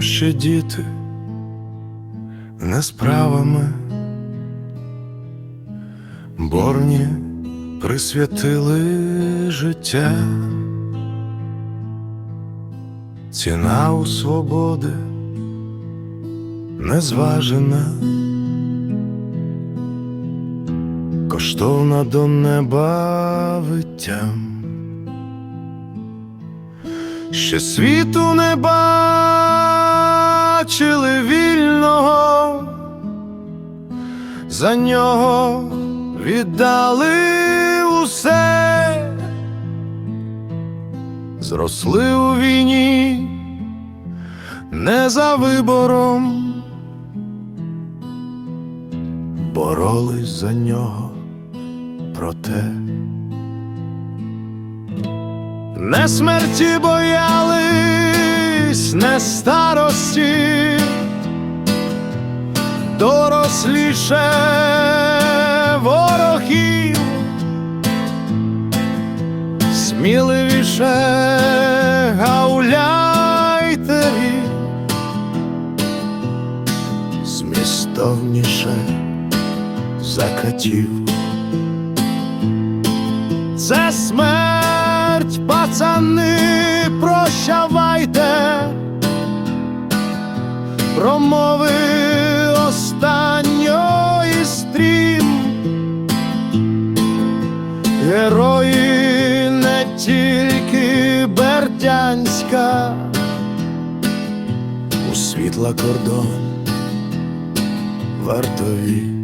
ще діти, не справами, борні присвятили життя, ціна у свободи незважена, коштовна до неба виттям. Ще світу не бачили вільного, за нього віддали усе, зросли у війні не за вибором, боролись за нього. Проте. Не смерті боялись, не старості, доросліше ворогів, сміливіше гауляйтерів, змістовніше закатів. Це смерть, пацани, прощавайте, промови останньої стрім. Герої не тільки Бердянська, у світла кордон вартові.